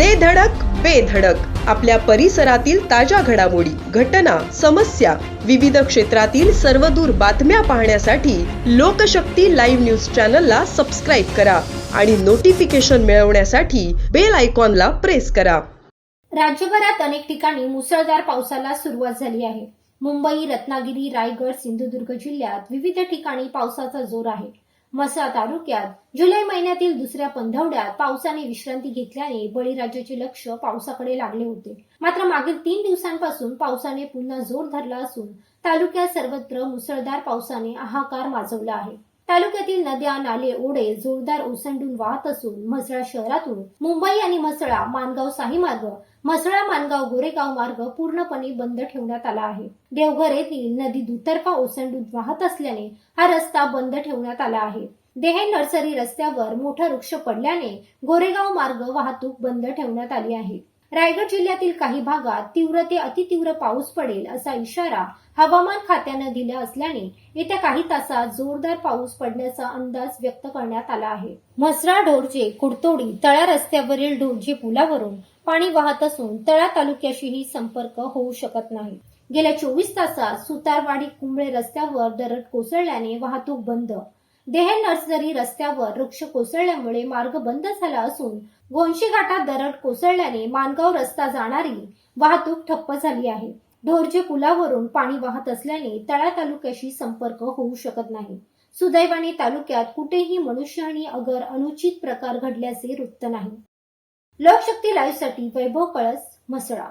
दे धडक बेधडक आपल्या परिसरातील ताज्या घडामोडी घटना समस्या विविध क्षेत्रातील सर्वदूर बातम्या पाहण्यासाठी लोकशक्ती लाईव्ह न्यूज चॅनलला सबस्क्राईब करा आणि नोटिफिकेशन मिळवण्यासाठी बेल आयकॉनला प्रेस करा. राज्यभरात अनेक ठिकाणी मुसळधार पावसाला सुरुवात झाली आहे. मुंबई रत्नागिरी रायगड सिंधुदुर्ग जिल्ह्यात विविध ठिकाणी पावसाचा जोर आहे. मसा तालुक्यात जुलै महिन्यातील दुसऱ्या पंधरवड्यात पावसाने विश्रांती घेतल्याने बळीराजाचे लक्ष पावसाकडे लागले होते. मात्र मागील तीन दिवसांपासून पावसाने पुन्हा जोर धरला असून तालुक्यात सर्वत्र मुसळधार पावसाने हाहाकार माजवला आहे. तालुक्यातील नद्या नाले ओढे जोरदार ओसंडून वाहत असून म्हसळा शहरातून मुंबई आणि म्हसळा मानगाव साही मार्ग म्हसळा मानगाव गोरेगाव मार्ग पूर्णपणे बंद ठेवण्यात आला आहे. देवघर येथील नदी दुतर्फा ओसंडून वाहत असल्याने हा रस्ता बंद ठेवण्यात आला आहे. देहे नर्सरी रस्त्यावर मोठा वृक्ष पडल्याने गोरेगाव मार्ग वाहतूक बंद ठेवण्यात आली आहे. रायगड जिल्ह्यातील काही भागात तीव्र ते अतितीव्र पाऊस पडेल असा इशारा हवामान खात्यानं दिला असल्याने येत्या काही तासात जोरदार पाऊस पडण्याचा अंदाज व्यक्त करण्यात आला आहे. म्हसरा ढोरचे कुडतोडी तळा रस्त्यावरील ढोरजे पुलावरून पाणी वाहत असून तळा तालुक्याशीही संपर्क होऊ शकत नाही. गेल्या चोवीस तासात सुतारवाडी कुंबळे रस्त्यावर दरड कोसळल्याने वाहतूक बंद देहे नर्सरी रस्त्यावर वृक्ष कोसळल्यामुळे मार्ग बंद झाला असून गोंशी घाटात दरड कोसळल्याने मानगाव रस्ता जाणारी वाहतूक ठप्प झाली आहे. ढोरचे पुलावरून पाणी वाहत असल्याने तळा तालुक्याशी संपर्क होऊ शकत नाही. सुदैवाने तालुक्यात कुठेही मनुष्य आणि अगर अनुचित प्रकार घडल्याचे वृत्त नाही. लोकशक्ती लाईव्हसाठी वैभव कळस म्हसळा.